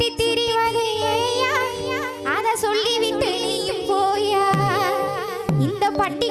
சுத்தி திரிவது ஏயா? அத சொல்லிவிட்டு நீயும் போயா? இந்த பட்டி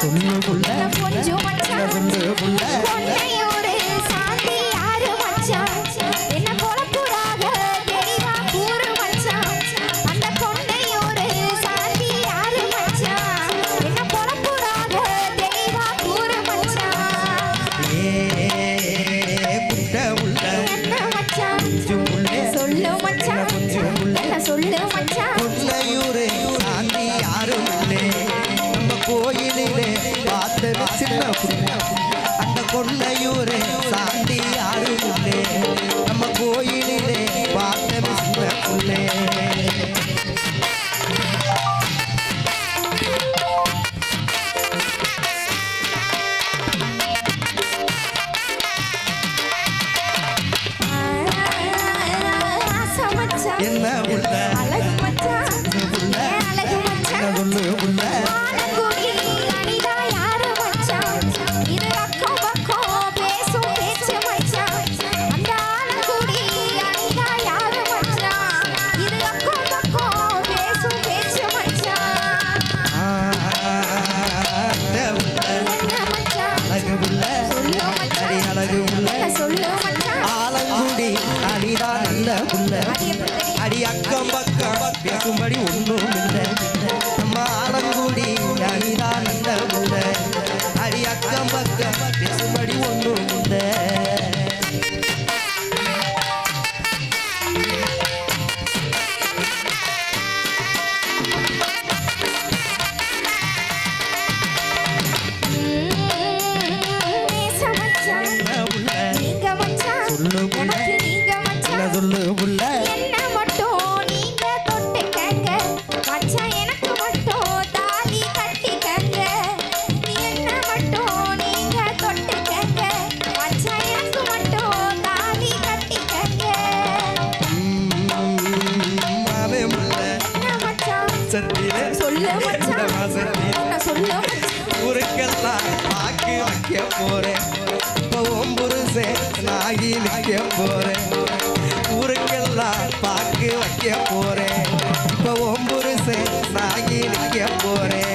சொல்லு புள்ள கொஞ்சம் மச்சான்? சொல்லு புள்ள பொன்னையோடு சாந்தி யாரு மச்சான்? என்ன போல புறாக சொல்லு உன்னை அடி அக்கம் பக்கம் பேசும்படி ஒன்றும் போறேன் ஊருக்கெல்லாம் பாக்கு வைக்க போறேன் இப்போ ஒம்புருசே நாகி நிற்க போறேன்